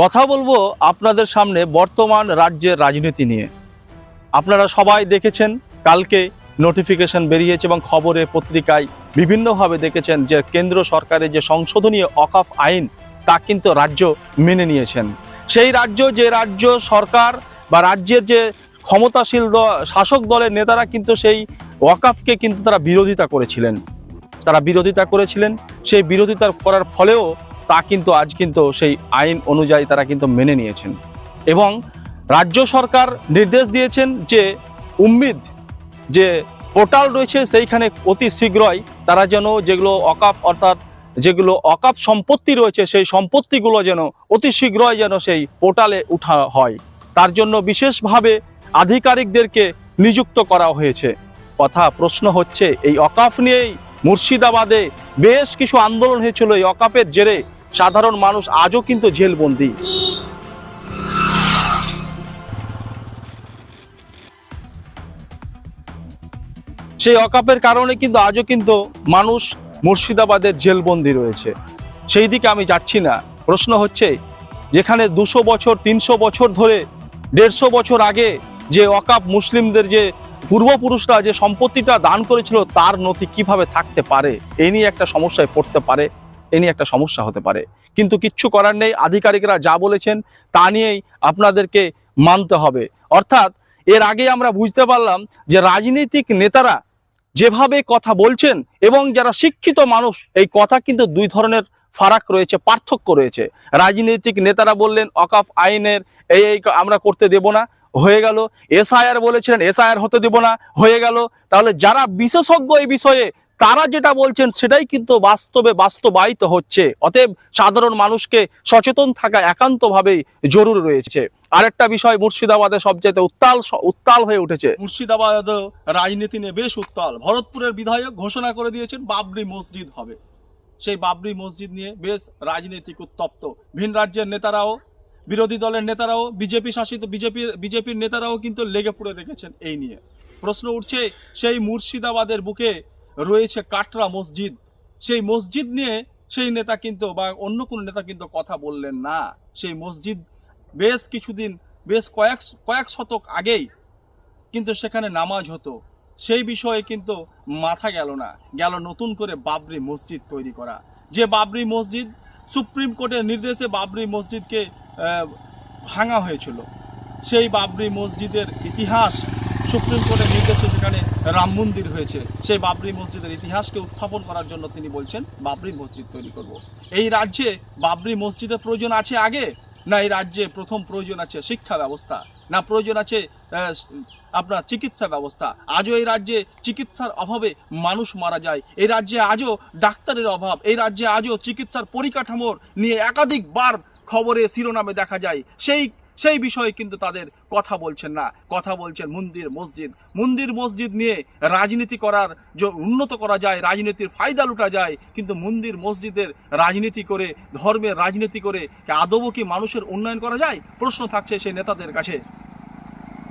কথা বলব আপনাদের সামনে বর্তমান রাজ্যের রাজনীতি নিয়ে। আপনারা সবাই দেখেছেন, কালকে নোটিফিকেশন বেরিয়েছে এবং খবরে পত্রিকায় বিভিন্নভাবে দেখেছেন যে কেন্দ্র সরকারের যে সংশোধনীয় অকাফ আইন, তা কিন্তু রাজ্য মেনে নিয়েছেন। সেই রাজ্য, যে রাজ্য সরকার বা রাজ্যের যে ক্ষমতাশীল শাসক দলের নেতারা কিন্তু সেই ওয়াকাফকে কিন্তু তারা বিরোধিতা করেছিলেন। তারা বিরোধিতা করেছিলেন, সেই বিরোধিতা করার ফলেও তা কিন্তু আজ কিন্তু সেই আইন অনুযায়ী তারা কিন্তু মেনে নিয়েছেন। এবং রাজ্য সরকার নির্দেশ দিয়েছেন যে উম্মিদ যে পোর্টাল রয়েছে সেইখানে অতি শীঘ্রই তারা যেন যেগুলো অকাফ অর্থাৎ যেগুলো অকাপ সম্পত্তি রয়েছে সেই সম্পত্তিগুলো যেন অতি শীঘ্রই যেন সেই পোর্টালে উঠা হয়। তার জন্য বিশেষভাবে আধিকারিকদেরকে নিযুক্ত করা হয়েছে। কথা, প্রশ্ন হচ্ছে, এই অকাফ নিয়েই মুর্শিদাবাদে বেশ কিছু আন্দোলন হয়েছিল, এই অকাপের জেরে সাধারণ মানুষ আজও কিন্তু জেলবন্দি। সেই অকাপের কারণে কিন্তু আজও কিন্তু মানুষ মুর্শিদাবাদের জেলবন্দি রয়েছে। সেই দিকে আমি যাচ্ছি না। প্রশ্ন হচ্ছে, যেখানে দুশো বছর, তিনশো বছর ধরে, দেড়শো বছর আগে যে অকাপ মুসলিমদের যে পূর্বপুরুষরা যে সম্পত্তিটা দান করেছিল, তার নথি কীভাবে থাকতে পারে? এ নিয়ে একটা সমস্যায় পড়তে পারে। এ নিয়ে একটা সমস্যা হতে পারে। কিন্তু কিচ্ছু করার নেই, আধিকারিকরা যা বলেছেন তা নিয়েই আপনাদেরকে মানতে হবে। অর্থাৎ এর আগে আমরা বুঝতে পারলাম যে রাজনৈতিক নেতারা যেভাবে কথা বলছেন এবং যারা শিক্ষিত মানুষ, এই কথা কিন্তু দুই ধরনের ফারাক রয়েছে, পার্থক্য রয়েছে। রাজনৈতিক নেতারা বললেন, অকাফ আইনের এই এই আমরা করতে দেব না, হয়ে গেল। এসআইআর বলেছিলেন, এসআইআর হতে দেব না, হয়ে গেল। তাহলে যারা বিশেষজ্ঞ এই বিষয়ে তারা যেটা বলছেন সেটাই কিন্তু বাস্তবে বাস্তবায়িত হচ্ছে। অতএব সাধারণ মানুষকে সচেতন থাকা একান্তভাবেই জরুরি রয়েছে। আরেকটা বিষয়, মুর্শিদাবাদে সবচেয়ে উত্তাল উত্তাল হয়ে উঠেছে। মুর্শিদাবাদ রাজনীতি নিয়ে বেশ উত্তাল। ভরতপুরের বিধায়ক ঘোষণা করে দিয়েছেন বাবরি মসজিদ হবে। সেই বাবরি মসজিদ নিয়ে বেশ রাজনৈতিক উত্তপ্ত। ভিন রাজ্যের নেতারাও, বিরোধী দলের নেতারাও, বিজেপি শাসিত, বিজেপির বিজেপির নেতারাও কিন্তু লেগে পড়ে রেখেছেন এই নিয়ে। প্রশ্ন উঠছে, সেই মুর্শিদাবাদের বুকে রয়েছে কাটরা মসজিদ। সেই মসজিদ নিয়ে সেই নেতা কিন্তু বা অন্য কোনো নেতা কিন্তু কথা বললেন না। সেই মসজিদ বেশ কিছুদিন, বেশ কয়েক কয়েক শতক আগেই কিন্তু সেখানে নামাজ হতো। সেই বিষয়ে কিন্তু মাথা গেল না। গেল নতুন করে বাবরি মসজিদ তৈরি করা। যে বাবরি মসজিদ সুপ্রিম কোর্টের নির্দেশে বাবরি মসজিদকে ভাঙা হয়েছিল। সেই বাবরি মসজিদের ইতিহাস সুপ্রিম কোর্টের নির্দেশে সেখানে রাম মন্দির হয়েছে। সেই বাবরি মসজিদের ইতিহাসকে উত্থাপন করার জন্য তিনি বলছেন, বাবরি মসজিদ তৈরি করব। এই রাজ্যে বাবরি মসজিদের প্রয়োজন আছে আগে, না এই রাজ্যে প্রথম প্রয়োজন আছে শিক্ষা ব্যবস্থা, না প্রয়োজন আছে আপনার চিকিৎসা ব্যবস্থা? আজও এই রাজ্যে চিকিৎসার অভাবে মানুষ মারা যায়। এই রাজ্যে আজও ডাক্তারের অভাব। এই রাজ্যে আজও চিকিৎসার পরিকাঠামোর নিয়ে একাধিকবার খবরে শিরোনামে দেখা যায়। সেই সেই বিষয়ে কিন্তু তাদের কথা বলছেন না। কথা বলছেন মন্দির, মসজিদ। মন্দির, মসজিদ নিয়ে রাজনীতি করার উন্নত করা যায়, রাজনীতির ফায়দা লুটা যায়, কিন্তু মন্দির, মসজিদের রাজনীতি করে, ধর্মের রাজনীতি করে আদবও আদৌ কি মানুষের উন্নয়ন করা যায়? প্রশ্ন থাকছে সেই নেতাদের কাছে।